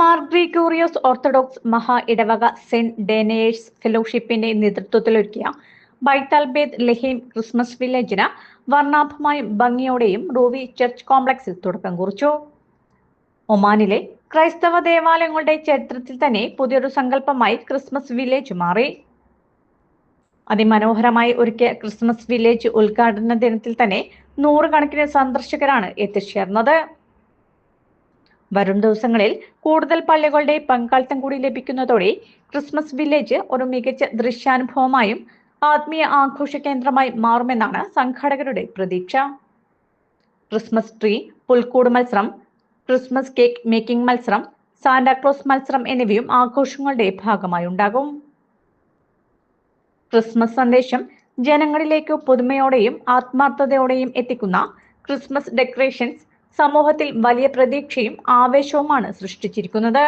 Mar Gregorios Orthodox മഹാ ഇടവക saint ഡേനേഴ്സ് ഫെലോഷിപ്പിന്റെ നേതൃത്വത്തിലൊരുക്കിയ ബൈത്താൽ ബേദ് ലഹീം ക്രിസ്മസ് വില്ലേജിന് വർണാഭമായും ഭംഗിയോടെയും റൂവി ചർച്ച് കോംപ്ലക്സിൽ തുടക്കം കുറിച്ചു. ഒമാനിലെ ക്രൈസ്തവ ദേവാലയങ്ങളുടെ ചരിത്രത്തിൽ തന്നെ പുതിയൊരു സങ്കല്പമായി ക്രിസ്മസ് വില്ലേജ് മാറി. അതിമനോഹരമായി ഒരുക്കിയ ക്രിസ്മസ് വില്ലേജ് ഉദ്ഘാടന ദിനത്തിൽ തന്നെ നൂറുകണക്കിന് സന്ദർശകരാണ് എത്തിച്ചേർന്നത്. വരും ദിവസങ്ങളിൽ കൂടുതൽ പള്ളികളുടെ പങ്കാളിത്തം കൂടി ലഭിക്കുന്നതോടെ ക്രിസ്മസ് വില്ലേജ് ഒരു മികച്ച ദൃശ്യാനുഭവമായും ആത്മീയ ആഘോഷ കേന്ദ്രമായി മാറുമെന്നാണ് സംഘാടകരുടെ പ്രതീക്ഷ. ക്രിസ്മസ് ട്രീ പുൽക്കൂട് മത്സരം ക്രിസ്മസ് കേക്ക് മേക്കിംഗ് മത്സരം സാന്റാക്ലോസ് മത്സരം എന്നിവയും ആഘോഷങ്ങളുടെ ഭാഗമായി ഉണ്ടാകും. ക്രിസ്മസ് സന്ദേശം ജനങ്ങളിലേക്ക് പുതുമയോടെയും ആത്മാർത്ഥതയോടെയും എത്തിക്കുന്ന ക്രിസ്മസ് ഡെക്കറേഷൻസ് സമൂഹത്തിൽ വലിയ പ്രതീക്ഷയും ആവേശവുമാണ് സൃഷ്ടിച്ചിരിക്കുന്നത്.